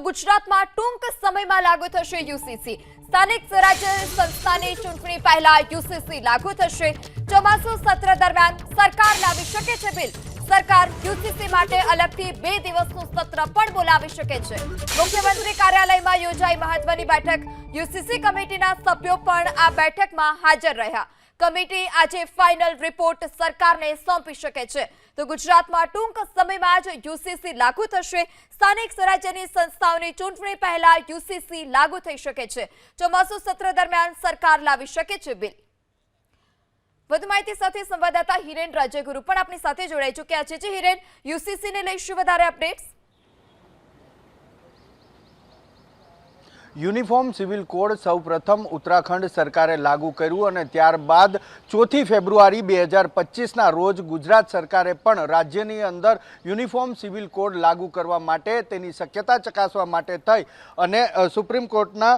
તો ગુજરાતમાં ટૂંક સમયમાં લાગુ થશે યુસીસી. સ્થાનિક સ્વરાજ્ય સંસ્થાની ચૂંટણી પહેલા યુસીસી લાગુ થશે. ચોમાસુ સત્ર દરમિયાન સરકાર લાવી શકે છે બિલ. સરકાર યુસીસી માટે અલગથી બે દિવસનું સત્ર પણ બોલાવી શકે છે. મુખ્યમંત્રી કાર્યાલયમાં યોજાઈ મહત્વની બેઠક. યુસીસી કમિટીના સભ્યો પણ આ બેઠકમાં હાજર રહ્યા. કમિટી આજે ફાઇનલ રિપોર્ટ સરકારને સોંપી શકે છે. તો ગુજરાતમાં ટૂંક સમયમાં જ યુસીસી લાગુ થશે. સ્થાનિક સ્વરાજ્યની સંસ્થાઓની ચૂંટણી પહેલા યુસીસી લાગુ થઈ શકે છે. ચોમાસુ સત્ર દરમિયાન સરકાર લાવી શકે છે બિલ. વધુ માહિતી સાથે સંવાદદાતા હિરેન રાજ્યગુરુ પણ આપણી સાથે જોડાઈ ચૂક્યા છે. હિરેન યુસીસી ને લઈ શું વધારે અપડેટ્સ? યુનિફોર્મ સિવિલ કોડ સૌપ્રથમ ઉત્તરાખંડ સરકારે લાગુ કર્યું અને ત્યારબાદ ચોથી ફેબ્રુઆરી બે હજાર પચીસના રોજ ગુજરાત સરકારે પણ રાજ્યની અંદર યુનિફોર્મ સિવિલ કોડ લાગુ કરવા માટે તેની શક્યતા ચકાસવા માટે થઈ અને સુપ્રીમ કોર્ટના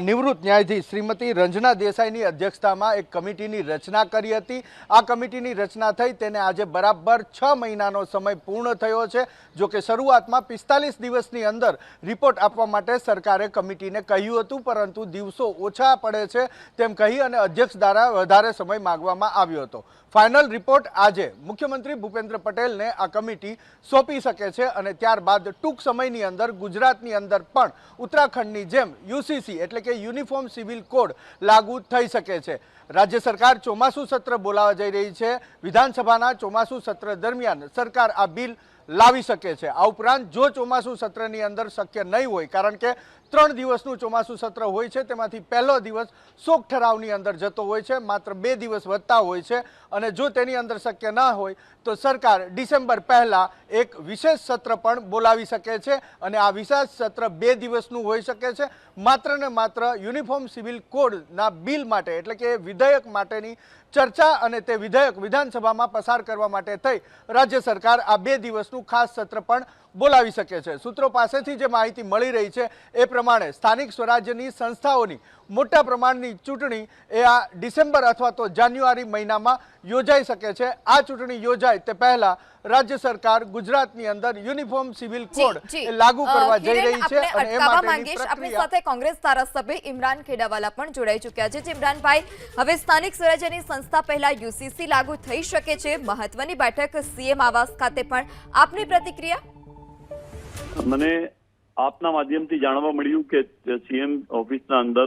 નિવૃત્ત ન્યાયાધીશ શ્રીમતી રંજના દેસાઈની અધ્યક્ષતામાં એક કમિટીની રચના કરી હતી. આ કમિટીની રચના થઈ તેને આજે બરાબર છ મહિનાનો સમય પૂર્ણ થયો છે, જોકે શરૂઆતમાં પિસ્તાલીસ દિવસની અંદર રિપોર્ટ આપવા માટે સરકારે કમિટીને કહ્યું હતું, પરંતુ દિવસો ઓછા પડે છે તેમ કહી અને અધ્યક્ષ દ્વારા વધારે સમય માગવામાં આવ્યો હતો. ફાઇનલ રિપોર્ટ આજે મુખ્યમંત્રી ભૂપેન્દ્ર પટેલને આ કમિટી સોંપી શકે છે અને ત્યારબાદ ટૂંક સમયની અંદર ગુજરાતની અંદર પણ ઉત્તરાખંડની જેમ યુસીસી એટલે કે યુનિફોર્મ સિવિલ કોડ લાગુ થઈ શકે છે. રાજ્ય સરકાર ચોમાસુ સત્ર બોલાવવા જઈ રહી છે. વિધાનસભાના ચોમાસું સત્ર દરમિયાન સરકાર આ બિલ લાવી શકે છે. આ ઉપરાંત જો ચોમાસુ સત્રની અંદર શક્ય નહીં હોય, કારણ કે ત્રણ દિવસનું ચોમાસુ સત્ર હોય છે, તેમાંથી પહેલો દિવસ શોક ઠરાવની અંદર જતો હોય છે, માત્ર બે દિવસ વધતા હોય છે અને જો તેની અંદર શક્ય ના હોય, તો સરકાર ડિસેમ્બર પહેલાં એક વિશેષ સત્ર પણ બોલાવી શકે છે અને આ વિશેષ સત્ર બે દિવસનું હોઈ શકે છે. માત્ર ને માત્ર યુનિફોર્મ સિવિલ કોડના બિલ માટે, એટલે કે વિધેયક માટેની ચર્ચા અને તે વિધેયક વિધાનસભામાં પસાર કરવા માટે થઈ. રાજ્ય સરકાર આ બે દિવસનું ખાસ સત્ર પણ બોલાવી શકે છે. સૂત્રો પાસેથી જે માહિતી મળી રહી છે એ પ્રમાણે સ્થાનિક સ્વરાજ્યની સંસ્થાઓની મોટા પ્રમાણની ચૂંટણી એ આ ડિસેમ્બર અથવા તો જાન્યુઆરી મહિનામાં યોજાઈ શકે છે. આ ચૂંટણી યોજાય તે પહેલા રાજ્ય સરકાર ગુજરાતની અંદર યુનિફોર્મ સિવિલ કોડ લાગુ કરવા જઈ રહી છે અને એ માટેની આપણી સાથે કોંગ્રેસ ધારાસભ્ય ઇમરાન ખેડાવાલા પણ જોડાઈ ચૂક્યા છે. જે ઇમરાનભાઈ હવે સ્થાનિક સ્વરાજ્યની સંસ્થા પહેલા યુસીસી લાગુ થઈ શકે છે. મહત્વની બેઠક સીએમ આવાસ ખાતે પણ. આપની પ્રતિક્રિયા? મને આપના માધ્યમથી જાણવા મળ્યું કે સીએમ ઓફિસના અંદર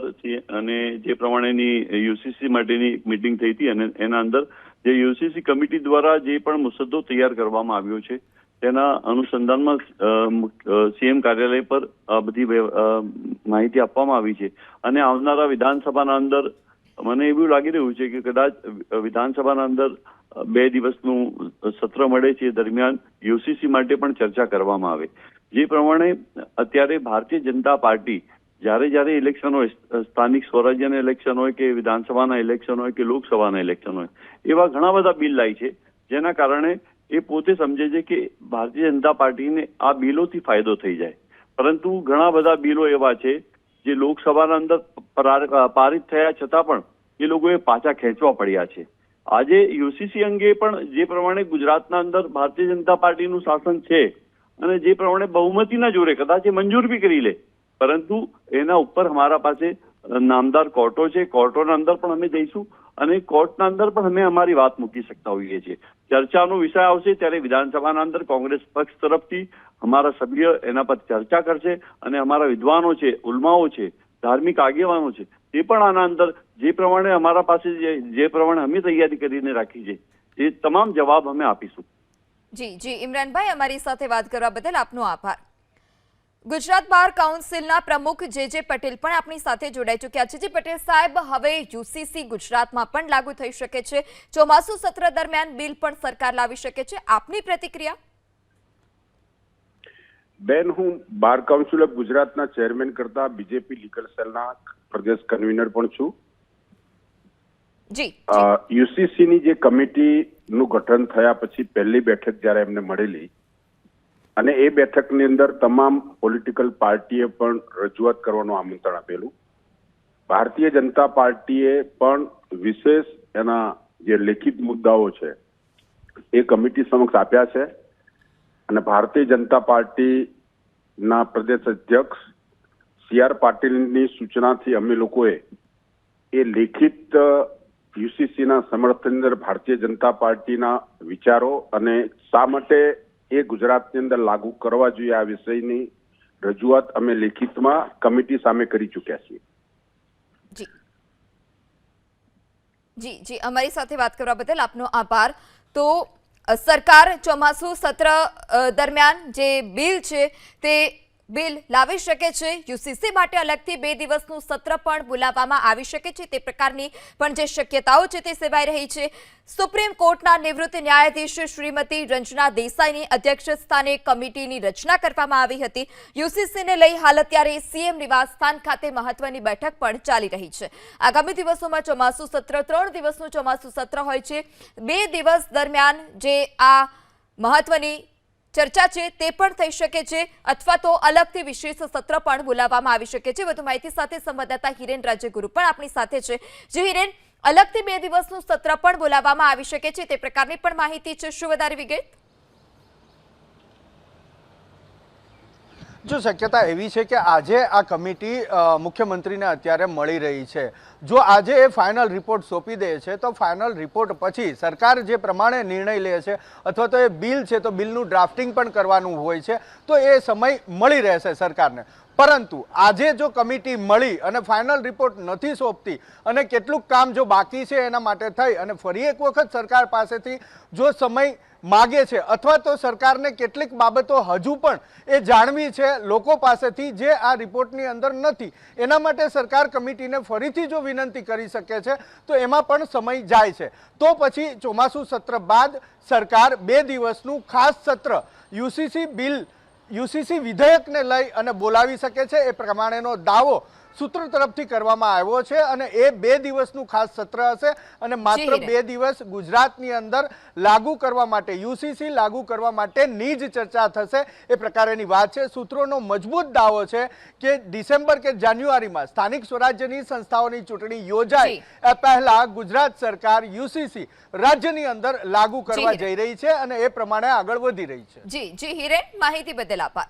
અને જે પ્રમાણેની યુસીસી માટેની મીટિંગ થઈ હતી અને એના અંદર જે યુસીસી કમિટી દ્વારા જે પણ મુસદ્દો તૈયાર કરવામાં આવ્યો છે, તેના અનુસંધાનમાં સીએમ કાર્યાલય પર બધી માહિતી આપવામાં આવી છે. અને આવનારા વિધાનસભાના અંદર મને એવું લાગી રહ્યું છે કે કદાચ વિધાનસભાના અંદર બે દિવસનું સત્ર મળે છે દરમિયાન યુસીસી માટે પણ ચર્ચા કરવામાં આવે. જે પ્રમાણે અત્યારે ભારતીય જનતા પાર્ટી જ્યારે જ્યારે ઇલેક્શન હોય, સ્થાનિક સ્વરાજ્યના ઇલેક્શન હોય કે વિધાનસભાના ઇલેક્શન હોય કે લોકસભાના ઇલેક્શન હોય, એવા ઘણા બધા બિલ લાય છે. જેના કારણે એ પોતે સમજે છે કે ભારતીય જનતા પાર્ટીને આ બિલોથી ફાયદો થઈ જાય. પરંતુ ઘણા બધા બિલો એવા છે જે લોકસભાના અંદર પારિત થયા છતાં પણ એ લોકોએ પાછા ખેંચવા પડ્યા છે. આજે યુસીસી અંગે પણ જે પ્રમાણે ગુજરાતના અંદર ભારતીય જનતા પાર્ટીનું શાસન છે અને જે પ્રમાણે બહુમતીના જોરે કદાચ એ મંજૂર બી કરી લે. પરંતુ એના ઉપર અમારા પાસે નામદાર કોર્ટો છે. કોર્ટોના અંદર પણ અમે જઈશું અને કોર્ટના અંદર પણ અમે અમારી વાત મૂકી શકતા હોઈએ છીએ. ચર્ચાનો વિષય આવશે ત્યારે વિધાનસભાના અંદર કોંગ્રેસ પક્ષ તરફથી અમારા સભ્ય એના પર ચર્ચા કરશે અને અમારા વિદ્વાનો છે, ઉલમાઓ છે, ધાર્મિક આગેવાનો છે, તે પણ આના અંદર જે પ્રમાણે અમારા પાસે જે પ્રમાણે અમે તૈયારી કરીને રાખી છે, એ તમામ જવાબ અમે આપીશું. જી જી, ઇમરાનભાઈ, અમારી સાથે વાત કરવા બદલ આપનો આભાર. ગુજરાત બાર કાઉન્સિલના પ્રમુખ જે જે પટેલ પણ આપણી સાથે જોડાઈ ચૂક્યા છે. જે, પટેલ સાહેબ, હવે યુસીસી ગુજરાતમાં પણ લાગુ થઈ શકે છે. ચોમાસુ સત્ર દરમિયાન બિલ પણ સરકાર લાવી શકે છે. આપની પ્રતિક્રિયા? બેન, હું બાર કાઉન્સિલ ઓફ ગુજરાતના ચેરમેન કરતા બીજેપી લીગલ સેલના પ્રદેશ કન્વીનર પણ છું. જી યુસીસી ની જે કમિટીનું ગઠન થયા પછી પહેલી બેઠક જ્યારે એમને મળેલી અને એ બેઠકની અંદર તમામ પોલિટિકલ પાર્ટીએ પણ રજૂઆત કરવાનું આમંત્રણ આપેલું. ભારતીય જનતા પાર્ટીએ પણ વિશેષ એના જે લેખિત મુદ્દાઓ છે એ કમિટી સમક્ષ આપ્યા છે અને ભારતીય જનતા પાર્ટીના પ્રદેશ અધ્યક્ષ સી આર પાટીલની સૂચનાથી અમે લોકોએ એ લેખિત યુસીસી ના સમર્થન અંદર ભારતીય જનતા પાર્ટીના વિચારો અને શા માટે એ ગુજરાતની અંદર લાગુ કરવા જોઈએ આ વિષયની રજૂઆત અમે લેખિતમાં કમિટી સામે કરી ચૂક્યા છીએ. જી. જી જી, અમારી સાથે વાત કરવા બદલ આપનો આભાર. તો સરકાર ચોમાસું સત્ર દરમિયાન જે બિલ છે તે બિલ લાવી શકે છે. યુસીસી માટે અલગથી બે દિવસનું સત્ર પણ બોલાવવામાં આવી શકે છે. તે પ્રકારની પણ જે શક્યતાઓ છે તે સેવાઈ રહી છે. સુપ્રીમ કોર્ટના નિવૃત્ત ન્યાયાધીશ શ્રીમતી રંજના દેસાઈની અધ્યક્ષ સ્થાને કમિટીની રચના કરવામાં આવી હતી. યુસીસીને લઈ હાલ અત્યારે સીએમ નિવાસસ્થાન ખાતે મહત્વની બેઠક પણ ચાલી રહી છે. આગામી દિવસોમાં ચોમાસુ સત્ર, ત્રણ દિવસનું ચોમાસુ સત્ર હોય છે. બે દિવસ દરમિયાન જે આ મહત્વની ચર્ચા છે, તે પણ થઈ શકે છે, અથવા તો અલગથી વિશેષ સત્ર પણ બોલાવવામાં આવી શકે છે. વધુ માહિતી સાથે સંવાદદાતા હિરેન રાજ્યગુરુ પણ આપણી સાથે છે. જે હિરેન, અલગથી બે દિવસનું સત્ર પણ બોલાવવામાં આવી શકે છે, તે પ્રકારની પણ માહિતી છે. શું વધારે વિગત? જો શક્યતા એવી છે કે આજે આ કમિટી મુખ્યમંત્રીને અત્યારે મળી રહી છે. જો આજે એ ફાઇનલ રિપોર્ટ સોંપી દે છે, તો ફાઇનલ રિપોર્ટ પછી સરકાર જે પ્રમાણે નિર્ણય લે છે અથવા તો એ બિલ છે, તો બિલનું ડ્રાફ્ટિંગ પણ કરવાનું હોય છે, તો એ સમય મળી રહેશે સરકારને. પરંતુ આજે જો કમિટી મળી અને ફાઇનલ રિપોર્ટ નથી સોંપતી અને કેટલુંક કામ જો બાકી છે એના માટે થઈ અને ફરી એક વખત સરકાર પાસેથી જો સમય માગે છે અથવા તો સરકારને કેટલીક બાબતો હજુ પણ એ જાણવી છે લોકો પાસેથી જે આ રિપોર્ટની અંદર નથી, એના માટે સરકાર કમિટીને ફરીથી જો વિનંતી કરી શકે છે, તો એમાં પણ સમય જાય છે. તો પછી ચોમાસું સત્ર બાદ સરકાર બે દિવસનું ખાસ સત્ર, યુસીસી બિલ યુસીસી વિધેયકને લઈ અને બોલાવી શકે છે એ પ્રમાણેનો દાવો સૂત્રો તરફથી કરવામાં આવ્યો છે અને એ બે દિવસનું ખાસ સત્ર હશે અને માત્ર બે દિવસ ગુજરાતની અંદર લાગુ કરવા માટે યુસીસી લાગુ કરવા માટેની જ ચર્ચા થશે. એ પ્રકારેની વાત છે. સૂત્રોનો મજબૂત દાવો છે કે ડિસેમ્બર કે જાન્યુઆરીમાં સ્થાનિક સ્વરાજ્યની સંસ્થાઓની ચૂંટણી યોજાય. એ પહેલા ગુજરાત સરકાર યુસીસી રાજ્યની અંદર લાગુ કરવા જઈ રહી છે અને એ પ્રમાણે આગળ વધી રહી છે. જી. જી હિરેન માહિતી બદલ આભાર.